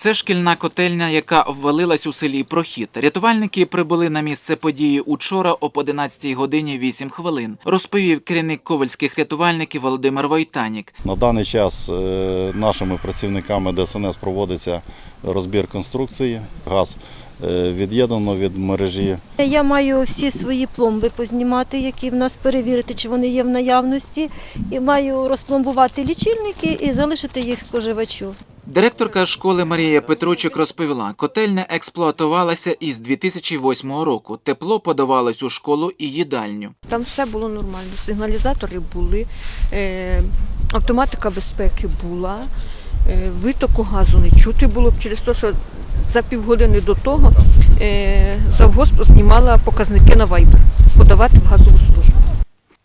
Це шкільна котельня, яка ввалилась у селі Прохід. Рятувальники прибули на місце події учора об 11 годині 8 хвилин. Розповів керівник ковальських рятувальників Володимир Войтанік. На даний час е, нашими працівниками ДСНС проводиться розбір конструкції. Газ е, від'єднано від мережі. Я маю всі свої пломби познімати, які в нас перевірити, чи вони є в наявності, і маю розпломбувати лічильники і залишити їх споживачу. Директорка школи Марія Петручик розповіла, котельня експлуатувалася із 2008 року. Тепло подавалось у школу і їдальню. Там все було нормально. Сигналізатори були, е, автоматика безпеки була, е, витоку газу не чути було через те, що за півгодини до того е, завгосп знімала показники на вайбер подавати в газову службу.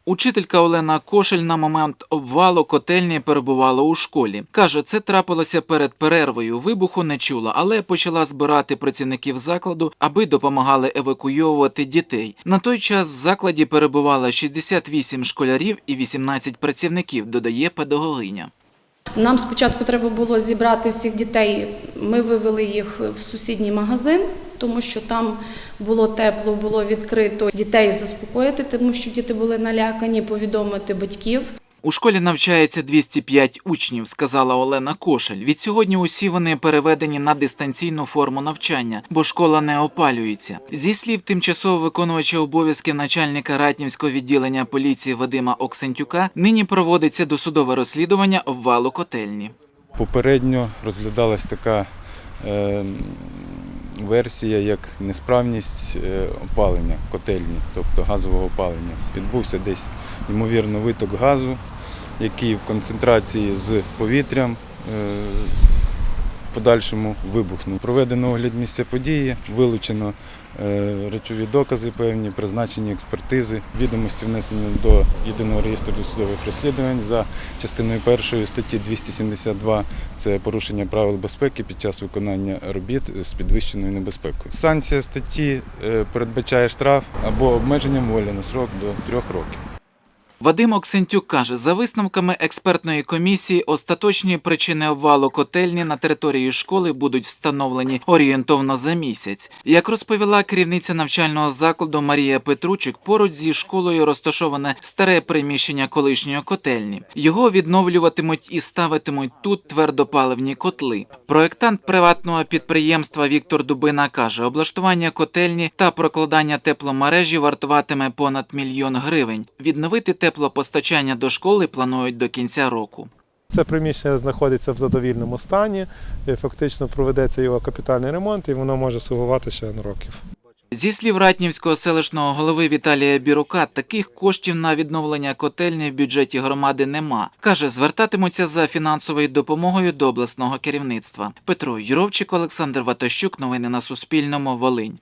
Учителька Олена Кошель на момент обвалу котельні перебувала у школі. Каже, це трапилося перед перервою. Вибуху не чула, але почала збирати працівників закладу, аби допомагали евакуйовувати дітей. На той час в закладі перебувало 68 школярів і 18 працівників, додає педагогиня. Нам спочатку треба було зібрати всіх дітей. Ми вивели їх в сусідній магазин, тому що там було тепло, було відкрито. Дітей заспокоїти, тому що діти були налякані, повідомити батьків. У школі навчається 205 учнів, сказала Олена Кошель. Від сьогодні усі вони переведені на дистанційну форму навчання, бо школа не опалюється. Зі слів тимчасово виконувача обов'язків начальника Ратнівського відділення поліції Вадима Оксентюка, нині проводиться досудове розслідування обвалу котельні. Попередньо розглядалась така е, версія, як несправність е, опалення котельні, тобто газового опалення. Відбувся десь, ймовірно, виток газу, який в концентрації з повітрям е, подальшому вибухнув. Проведено огляд місця події, вилучено е, речові докази певні, призначені експертизи, відомості внесені до єдиного реєстру досудових розслідувань за частиною першої статті 272 це порушення правил безпеки під час виконання робіт з підвищеною небезпекою. Санкція статті е, передбачає штраф або обмеження волі на срок до трьох років. Вадим Оксентюк каже, за висновками експертної комісії, остаточні причини обвалу котельні на території школи будуть встановлені орієнтовно за місяць. Як розповіла керівниця навчального закладу Марія Петручик, поруч зі школою розташоване старе приміщення колишньої котельні. Його відновлюватимуть і ставитимуть тут твердопаливні котли. Проектант приватного підприємства Віктор Дубина каже, облаштування котельні та прокладання тепломережі вартуватиме понад мільйон гривень. Відновити теплопостачання до школи планують до кінця року. Це приміщення знаходиться в задовільному стані. Фактично проведеться його капітальний ремонт, і воно може слугувати ще на років. Зі слів Ратнівського селищного голови Віталія Бірука, таких коштів на відновлення котельні в бюджеті громади нема. Каже, звертатимуться за фінансовою допомогою до обласного керівництва. Петро Юровчик, Олександр Ватащук. Новини на Суспільному. Волинь.